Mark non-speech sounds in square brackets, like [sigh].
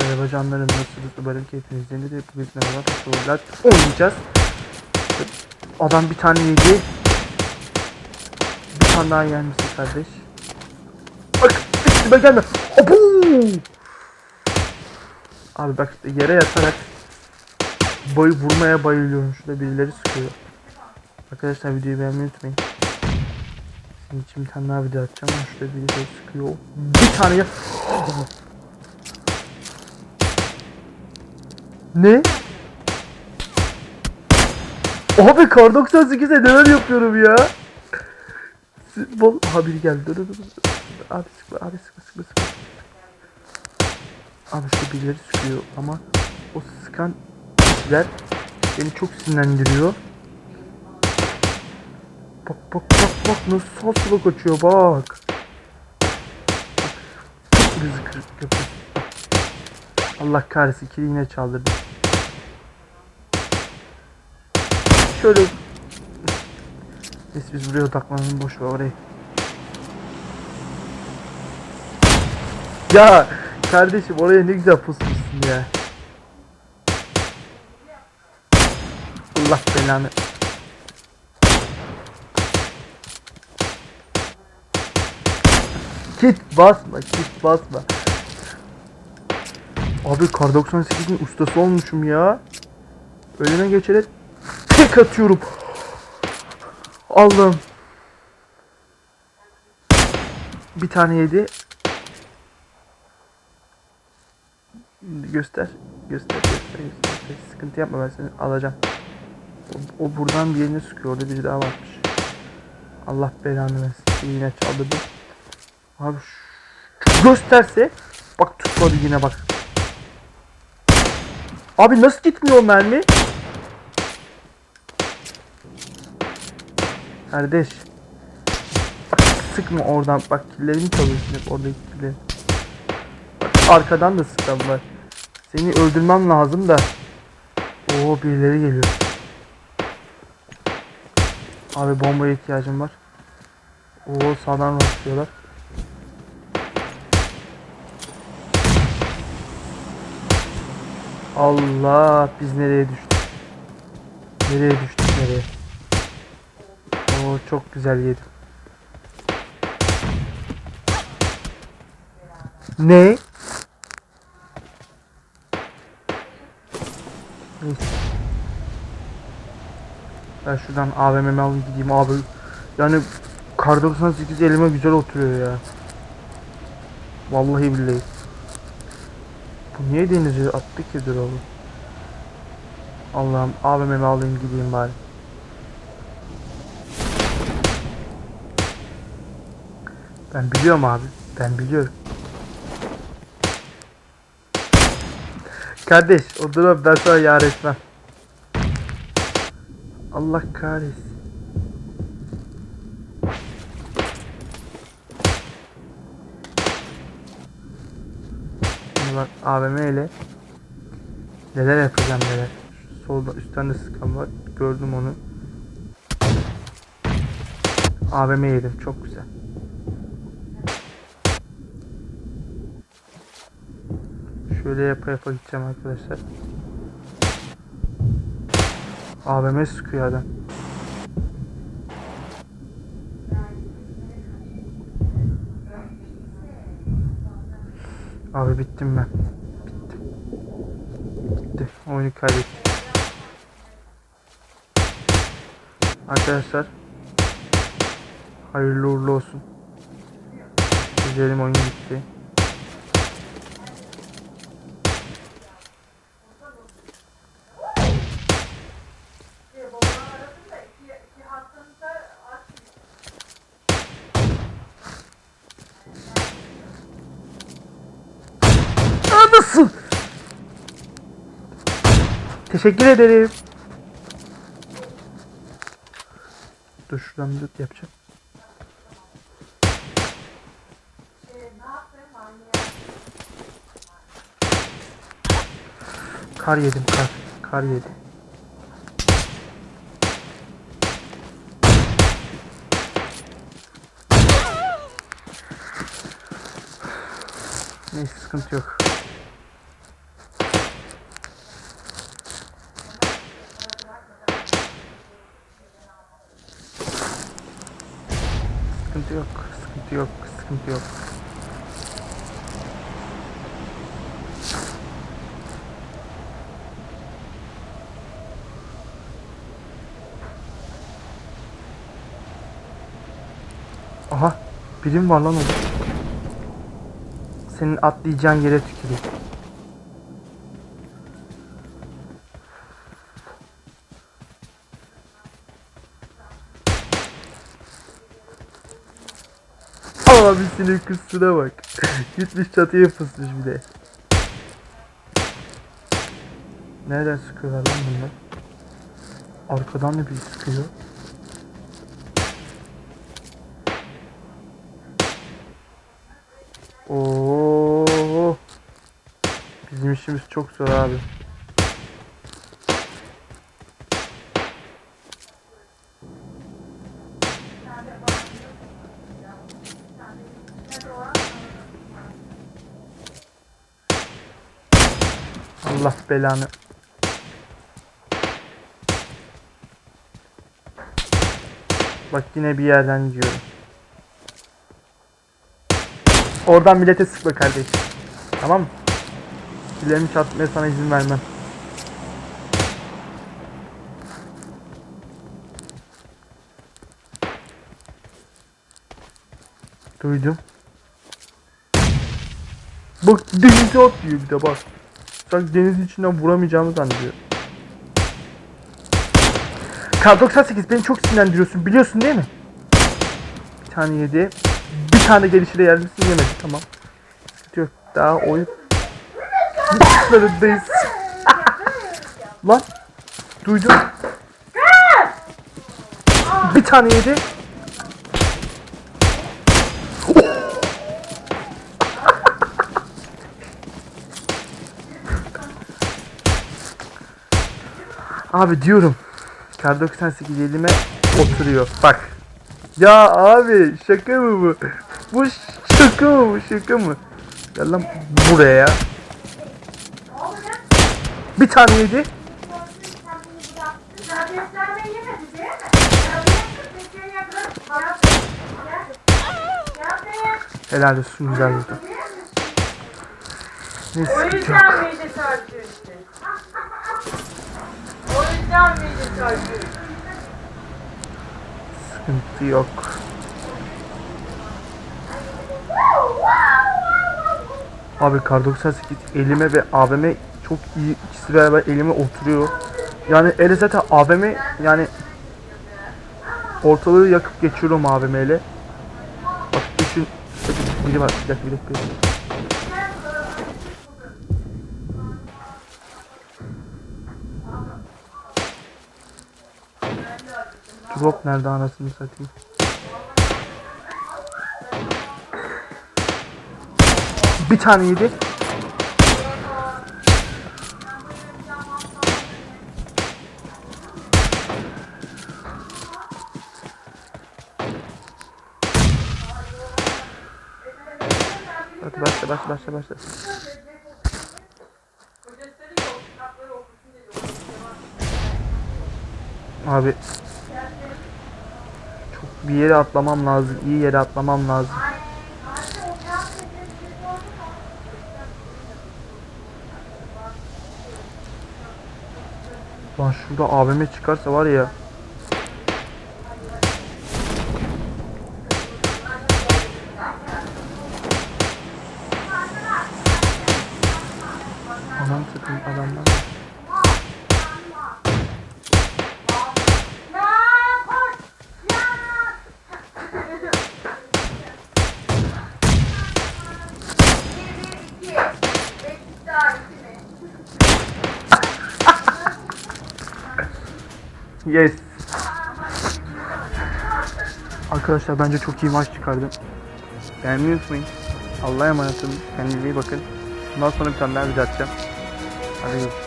Merhaba canlarım nasılsınız? Umarım keyfiniz yerindedir. Bugün merhaba sorular oynayacağız. Adam bir tane yedi. Bir tane daha yer misin kardeş? Bak üstüme gelme. Abu! Abi bak yere yatarak boy vurmaya bayılıyorum. Şurada birileri sıkıyor. Arkadaşlar videoyu beğenmeyi unutmayın. İçin bir tane daha video atacağım şurada birileri sıkıyor. Bir tane ya. Ne? Abi kar 98'e neler yapıyorum ya? Bol aha biri geldi. Dur dur dur. Abi sıkma abi sıkma sıkma sıkma. Abi şu birileri sıkıyor ama o sıkan kişiler beni çok sinirlendiriyor. Bak bak bak bak nasıl sağ sola kaçıyor bak. Hızlı kırık yapıyor. Allah kahretsin kili çaldırdı. Şöyle Neyse biz buraya odaklanalım boş ver orayı. Ya kardeşim oraya ne güzel pusmuşsun ya. Allah belanı. Kit basma, kit basma. Abi kar 98'in ustası olmuşum ya. Önüne geçerek tek atıyorum. Allah'ım. Bir tane yedi. Göster. Göster, göster, göster. Sıkıntı yapma ben seni alacağım. O, o buradan bir yerini sıkıyor. Orada biri daha varmış. Allah belanı versin. Yine çaldırdı. Abi şu gösterse bak tutmadı yine bak. Abi nasıl gitmiyor mermi? Kardeş. Sıkma oradan. Bak killerimi çalıyorsun hep oradaki killeri. Arkadan da sıkan var. Seni öldürmem lazım da. Oo birileri geliyor. Abi bombaya ihtiyacım var. Oo sağdan rastlıyorlar. Allah biz nereye düştük? Nereye düştük nereye? Çok güzel yedim. Ne? Ben şuradan AVM'mi alayım gideyim abi. Yani kar 98 elime güzel oturuyor ya. Vallahi billahi. Bu niye denize attı ki dur oğlum. Allah'ım AVM'mi alayım gideyim bari. Ben biliyorum abi. Ben biliyorum. Kardeş o durum ben sana yar etmem. Allah kahretsin. Bak AVM ile neler yapacağım neler. Solda üstten de sıkan var. Gördüm onu. AVM yedim çok güzel. Şöyle yapa yapa gideceğim arkadaşlar. AVM sıkıyor adam. Abi bittim ben. Bittim. Bitti. Oyunu kaybettik. Arkadaşlar. Hayırlı uğurlu olsun. Güzelim oyun bitti. Teşekkür ederim. Dur şuradan bir yapacağım. Kar yedim kar. Kar yedim. Neyse sıkıntı yok. Sıkıntı yok. Sıkıntı yok. Sıkıntı yok. Aha. Birim var lan orada. Senin atlayacağın yere tüküreyim. Abisinin kızına bak. [laughs] Gitmiş çatıya fısmış bir de. Nereden sıkıyorlar lan bunlar? Arkadan da bir sıkıyor. Oo. Bizim işimiz çok zor abi. Allah belanı. Bak yine bir yerden yiyorum. Oradan millete sıkma kardeşim. Tamam mı? Killerimi çarpmaya sana izin vermem. Duydum. Bak denize atlıyor bir de bak. Sanki denizin içinden vuramayacağımı zannediyor. K98 beni çok sinirlendiriyorsun biliyorsun değil mi? Bir tane yedi. Bir tane gelişine yer misin yemedi tamam. Yok. Daha oyun başlarındayız. Lan duydum. Bir tane yedi. Abi diyorum. Kar 98 elime oturuyor. Bak. Ya abi şaka mı bu? Bu şaka mı bu şaka mı? Gel lan buraya. Bir tane yedi. Helal olsun güzel vurdu. Neyse O yüzden miydi çarpıyor işte. O yüzden miydi çarpıyor? Sıkıntı yok. Abi kar 98 elime ve AVM çok iyi ikisi beraber elime oturuyor. Yani ele zaten AVM yani ortalığı yakıp geçiyorum AVM ile. Bak düşün. Biri var. Bir dakika bir dakika. bir dakika. Drop nerede anasını satayım. Bir tane yedi. Hadi başla başla başla başla. Abi bir yere atlamam lazım. iyi yere atlamam lazım. Lan şurada AVM çıkarsa var ya. Anam sakın adamlar. Yes. Arkadaşlar bence çok iyi maç çıkardım. Beğenmeyi unutmayın. Allah'a emanet olun. Kendinize iyi bakın. Bundan sonra bir tane daha video atacağım. Hadi görüşürüz.